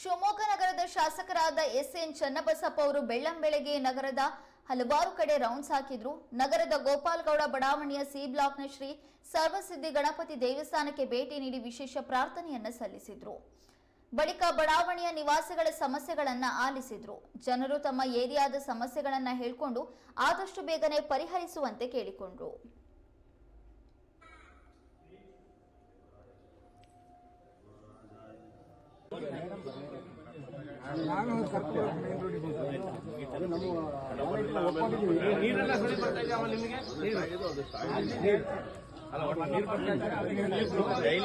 ಶಿವಮೊಗ್ಗ ನಗರದ ಶಾಸಕರಾದ S N Channabasappa ಅವರು ಬೆಳ್ಳಂಬೆಳಗ್ಗೆ ನಗರದ ಹಲವಾರು ಕಡೆ ರೌಂಡ್ಸ್ ಹಾಕಿದ್ರು. ನಗರದ ಗೋಪಾಲ್ಗೌಡ ಬಡಾವಣೆಯ ಸಿ ಬ್ಲಾಕ್ನ ಶ್ರೀ ಸರ್ವಸಿದ್ಧಿ ಗಣಪತಿ ದೇವಸ್ಥಾನಕ್ಕೆ ಭೇಟಿ ನೀಡಿ ವಿಶೇಷ ಪ್ರಾರ್ಥನೆಯನ್ನ ಸಲ್ಲಿಸಿದ್ರು. ಬಳಿಕ ಬಡಾವಣೆಯ ನಿವಾಸಿಗಳ ಸಮಸ್ಯೆಗಳನ್ನ ಆಲಿಸಿದ್ರು. ಜನರು ತಮ್ಮ ಏರಿಯಾದ ಸಮಸ್ಯೆಗಳನ್ನ ಹೇಳ್ಕೊಂಡು ಆದಷ್ಟು ಬೇಗನೆ ಪರಿಹರಿಸುವಂತೆ ಕೇಳಿಕೊಂಡ್ರು.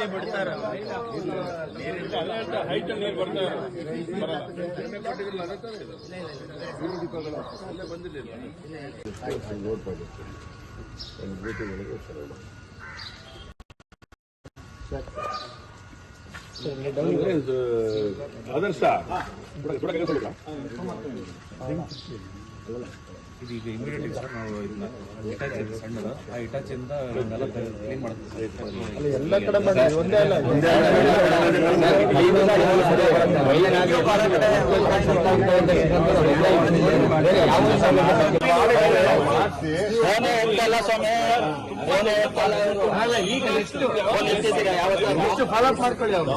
ಬಿಡ್ತಾರ ಹೈಟ್ ನೀರು ಬರ್ತಾರ ಅದರ್ಸ ಆದರ್ಶ ಇದು ಈಗ ಇಮಿಡಿಯೇಟ್ಲಿ ಸರ್ ನಾವು ಇದನ್ನ. ಇಟಾಚಿ ಇದೆ ಆ ಇಟಾಚಿಯಿಂದ ನೆಲ ಕ್ಲೀನ್ ಮಾಡ್ತೀವಿ. ಎಲ್ಲ ಕಡೆ ಮಾಡಿ ಒಂದೇ ಅಲ್ಲ ಫಾಲೋಅಪ್ ಮಾಡ್ಕೊಳ್ಳಿ ಅವ್ರು.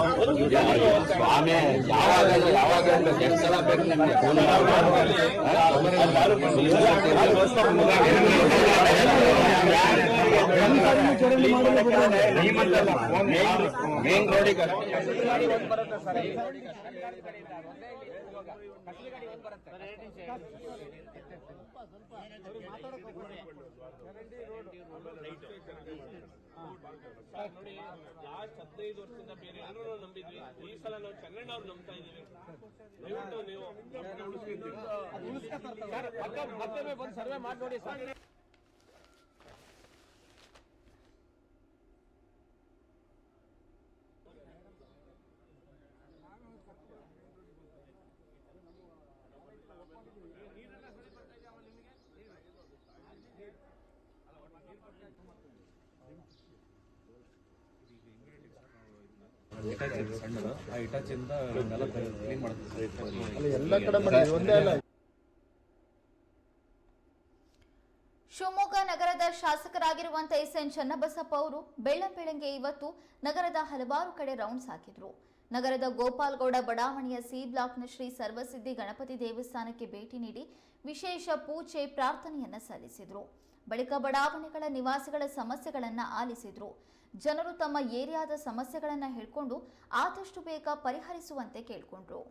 ಸ್ವಾಮಿ ಯಾವಾಗ ಯಾವಾಗ ಎಷ್ಟು ಸಲ ಬೇಕು ನಿಮಗೆ? ಫೋನ್ ಮೇನ್ ರೋಡಿಗೆ ನೋಡಿ ಲಾಸ್ಟ್ ಹದಿನೈದು ವರ್ಷದಿಂದ ಬೇರೆ ಯಾರು ನಂಬಿದ್ವಿ ಈ ಸಲ ನಾವು ಚಂದ್ರಣ್ಣ ಅವ್ರು ನಂಬ್ತಾ ಇದೀವಿ ದಯವಿಟ್ಟು ನೀವು ಮತ್ತೊಮ್ಮೆ ಬಂದು ಸರ್ವೆ ಮಾಡಿ ನೋಡಿ ಸರ್ ಆ ಇಟಾಚಿಯಿಂದ ನೆಲ ಕ್ಲೀನ್ ಮಾಡ್ತೀವಿ. ಎಲ್ಲ ಕಡೆ ಮಾಡಿ, ಒಂದೇ ಅಲ್ಲ ಶಿವಮೊಗ್ಗ ಶಾಸಕರಾಗಿರುವಂತಹ ಎಸ್ ಎನ್ ಚನ್ನಬಸಪ್ಪ ಅವರು ಬೆಳ್ಳಂಬೆಳಗ್ಗೆ ಇವತ್ತು ನಗರದ ಹಲವಾರು ಕಡೆ ರೌಂಡ್ಸ್ ಹಾಕಿದ್ರು. ನಗರದ ಗೋಪಾಲ್ಗೌಡ ಬಡಾವಣೆಯ ಸಿ ಬ್ಲಾಕ್ನ ಶ್ರೀ ಸರ್ವಸಿದ್ಧಿ ಗಣಪತಿ ದೇವಸ್ಥಾನಕ್ಕೆ ಭೇಟಿ ನೀಡಿ ವಿಶೇಷ ಪೂಜೆ ಪ್ರಾರ್ಥನೆಯನ್ನ ಸಲ್ಲಿಸಿದ್ರು. ಬಳಿಕ ಬಡಾವಣೆಗಳ ನಿವಾಸಿಗಳ ಸಮಸ್ಯೆಗಳನ್ನ ಆಲಿಸಿದ್ರು. ಜನರು ತಮ್ಮ ಏರಿಯಾದ ಸಮಸ್ಯೆಗಳನ್ನ ಹೇಳ್ಕೊಂಡು ಆದಷ್ಟು ಬೇಗ ಪರಿಹರಿಸುವಂತೆ ಕೇಳ್ಕೊಂಡ್ರು.